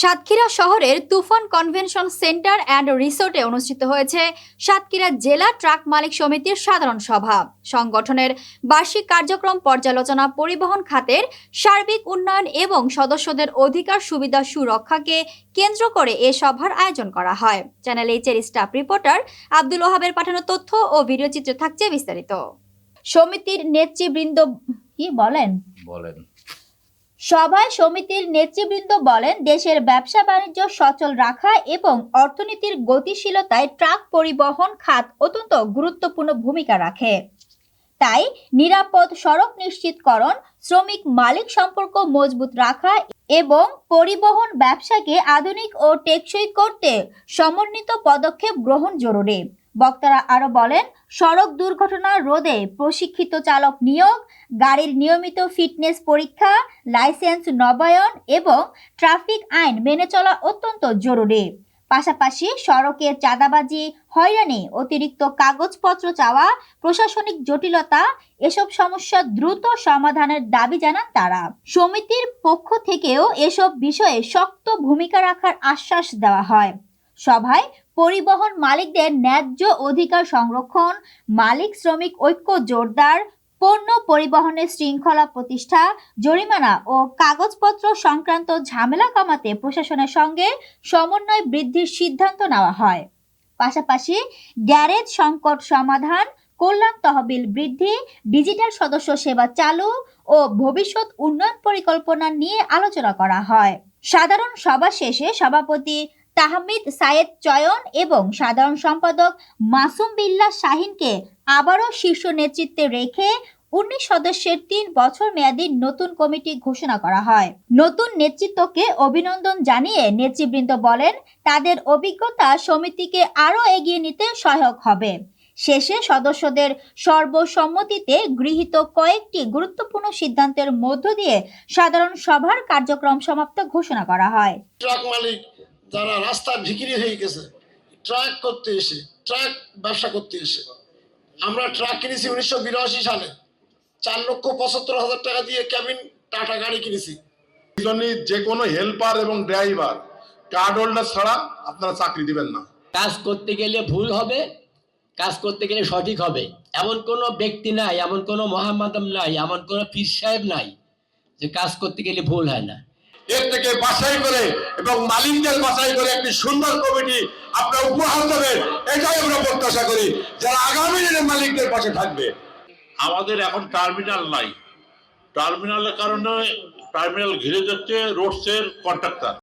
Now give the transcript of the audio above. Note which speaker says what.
Speaker 1: সাতক্ষীরা শহরের তুফান convention centre and রিসোর্টে অনুষ্ঠিত হয়েছে সাতক্ষীরা জেলা ট্রাক মালিক সমিতির সাধারণ সভা। সংগঠনের বার্ষিক কার্যক্রম পর্যালোচনা পরিবহন খাতের সার্বিক উন্নয়ন এবং সদস্যদের অধিকার সুবিধা সুরক্ষাকে কেন্দ্র করে এ সভার আয়োজন করা হয়। চ্যানেল এইচের স্টাফ রিপোর্টার আব্দুল ওহাবের পাঠানো তথ্য ও ভিডিও চিত্র থাকছে বিস্তারিত। সমিতির নেতৃবৃন্দ কি বলেন?
Speaker 2: বলেন।
Speaker 1: সভায় সমিতির নেতৃবৃন্দ বলেন, দেশের ব্যবসা বাণিজ্য সচল রাখা এবং অর্থনীতির গতিশীলতায় ট্রাক পরিবহন খাত অত্যন্ত গুরুত্বপূর্ণ ভূমিকা রাখে। তাই নিরাপদ সড়ক নিশ্চিতকরণ, শ্রমিক মালিক সম্পর্ক মজবুত রাখা এবং পরিবহন ব্যবসাকে আধুনিক ও টেকসই করতে সমন্বিত পদক্ষেপ গ্রহণ জরুরি। বক্তারা আরও বলেন, সড়ক দুর্ঘটনা রোধে প্রশিক্ষিত চালক নিয়োগ, গাড়ির নিয়মিত ফিটনেস পরীক্ষা, লাইসেন্স নবায়ন এবং ট্রাফিক আইন মেনে চলা অত্যন্ত জরুরি। পাশাপাশি সড়কের চাঁদাবাজি, হয়রানি, অতিরিক্ত কাগজপত্র চাওয়া, প্রশাসনিক জটিলতা, এসব সমস্যা দ্রুত সমাধানের দাবি জানান তারা। সমিতির পক্ষ থেকেও এসব বিষয়ে শক্ত ভূমিকা রাখার আশ্বাস দেওয়া হয়। সভায় পরিবহন মালিকদের ন্যায্য অধিকার সংরক্ষণ, মালিক শ্রমিক ঐক্য জোরদার, পণ্য পরিবহনের শৃঙ্খলা প্রতিষ্ঠা, জরিমানা ও কাগজপত্র সংক্রান্ত ঝামেলা কমাতে প্রশাসনের সঙ্গে সমন্বয় বৃদ্ধির সিদ্ধান্ত নেওয়া হয়। পাশাপাশি গ্যারেজ সংকট সমাধান, কল্যাণ তহবিল বৃদ্ধি, ডিজিটাল সদস্য সেবা চালু ও ভবিষ্যৎ উন্নয়ন পরিকল্পনা নিয়ে আলোচনা করা হয়। সাধারণ সভা শেষে সভাপতি তাহমিদ সায়েদ চয়ন এবং সাধারণ সম্পাদক মাসুম বিল্লাহ শাহিনকে আবারও শীর্ষ নেতৃত্বে রেখে উনিশ সদস্যের তিন বছর মেয়াদী নতুন কমিটি ঘোষণা করা হয়। নতুন নেতৃত্বকে অভিনন্দন জানিয়ে নেতৃবৃন্দ বলেন, তাদের অভিজ্ঞতা সমিতিকে আরও এগিয়ে নিতে সহায়ক হবে। শেষে সদস্যদের সর্বসম্মতিতে গৃহীত কয়েকটি গুরুত্বপূর্ণ সিদ্ধান্তের মধ্য দিয়ে সাধারণ সভার কার্যক্রম সমাপ্ত ঘোষণা করা হয়।
Speaker 3: ট্রাক মালিক যারা রাস্তা বিক্রি হয়ে গেছে ট্রাক করতে এসে ট্রাক ব্যবসা করতে এসে। আমরা ট্রাক কিনেছি উনিশশো বিরাশি সালে। চার লক্ষ পঁচাত্তর হাজার টাকা দিয়ে ক্যাবিন টাটা গাড়ি কিনেছি।
Speaker 4: যে কোনো হেল্পার এবং ড্রাইভার কার্ড হোল্ডার ছাড়া আপনারা চাকরি দিবেন না।
Speaker 5: কাজ করতে গেলে ভুল হবে কাজ করতে গেলে সঠিক হবে। এমন কোনো ব্যক্তি নাই এমন কোনো মহামাদম নাই এমন কোনো পীর সাহেব নাই যে কাজ করতে গেলে ভুল হয় না।
Speaker 4: এর থেকে বাছাই করে এবং মালিকদের বাছাই করে একটি সুন্দর কমিটি আপনারা উপহার দেবেন। এটাই আমরা প্রত্যাশা করি, যারা আগামী দিনে মালিকদের পাশে থাকবে।
Speaker 6: আমাদের এখন টার্মিনাল নাই। টার্মিনালের কারণে টার্মিনাল ঘিরে যাচ্ছে, রোডসের কন্ট্রাক্টর।